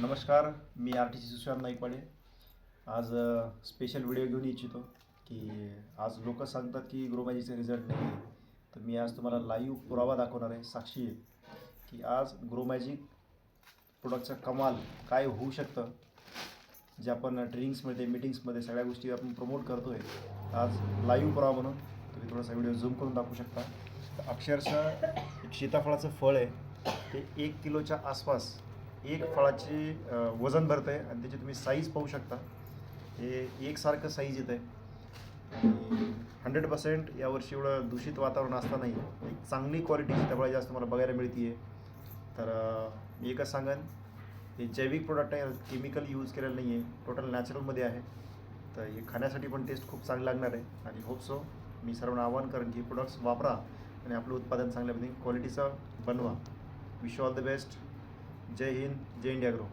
नमस्कार मी R T C Sushant Naikwade. आज special video घेऊन इच्छितो की आज लोक सांगतात की ग्रोमॅजीचे रिझल्ट नाही आहे. तर मी आज तुम्हाला लाईव्ह पुरावा दाखवणार आहे साक्षी आहे की आज ग्रोमॅजिक प्रोडक्टचं कमाल काय होऊ शकतं जे आपण ट्रेनिंग्समध्ये मीटिंग्समध्ये सगळ्या गोष्टी आपण प्रमोट करतो आहे आज लाईव्ह पुरावा म्हणून तुम्ही थोडासा व्हिडिओ झूम करून दाखवू शकता. तर अक्षरशः एक सीताफळाचं फळ आहे ते एक किलोच्या आसपास एक फळाची वजन भरतं आहे आणि त्याची तुम्ही साईज पाहू शकता. हे एकसारखं साईज येतं आहे हंड्रेड पर्सेंट यावर्षी एवढं दूषित वातावरण असतानाही एक चांगली क्वालिटी त्यामुळे जास्त तुम्हाला बघायला मिळते आहे तर मी एकच सांगेन हे जैविक प्रोडक्ट आहे केमिकल यूज केलेलं नाही आहे टोटल नॅचरलमध्ये आहे. तर हे खाण्यासाठी पण टेस्ट खूप चांगली लागणार आहे. आणि होप सो मी सर्वांना आवाहन करेन की प्रोडक्ट्स वापरा आणि आपलं उत्पादन चांगल्या पद्धतीने क्वालिटीचं बनवा. विश ऑल द बेस्ट जय हिंद जय इंडिया ग्रो.